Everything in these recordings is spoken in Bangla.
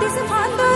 this upon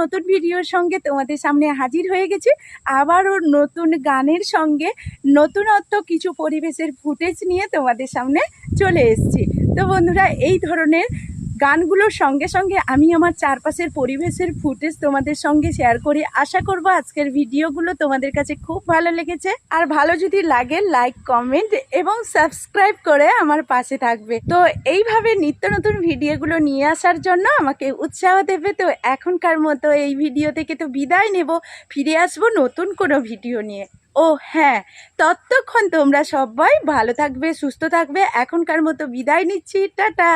নতুন ভিডিওর সঙ্গে তোমাদের সামনে হাজির হয়ে গেছি। আবারও নতুন গানের সঙ্গে নতুনত্ব কিছু পরিবেশের ফুটেজ নিয়ে তোমাদের সামনে চলে এসছি। তো বন্ধুরা, এই ধরনের গানগুলোর সঙ্গে সঙ্গে আমি আমার চারপাশের পরিবেশের ফুটেজ তোমাদের সঙ্গে শেয়ার করি। আশা করব আজকের ভিডিওগুলো তোমাদের কাছে খুব ভালো লেগেছে। আর ভালো যদি লাগে লাইক কমেন্ট এবং সাবস্ক্রাইব করে আমার পাশে থাকবে। তো এইভাবে নিত্য নতুন ভিডিওগুলো নিয়ে আসার জন্য আমাকে উৎসাহ দেবে। তো এখনকার মতো এই ভিডিও থেকে তো বিদায় নেব। ফিরে আসব নতুন কোনো ভিডিও নিয়ে। ও হ্যাঁ ততক্ষণ তোমরা সবাই ভালো থাকবে, সুস্থ থাকবে। এখনকার মতো বিদায় নিচ্ছি। টাটা!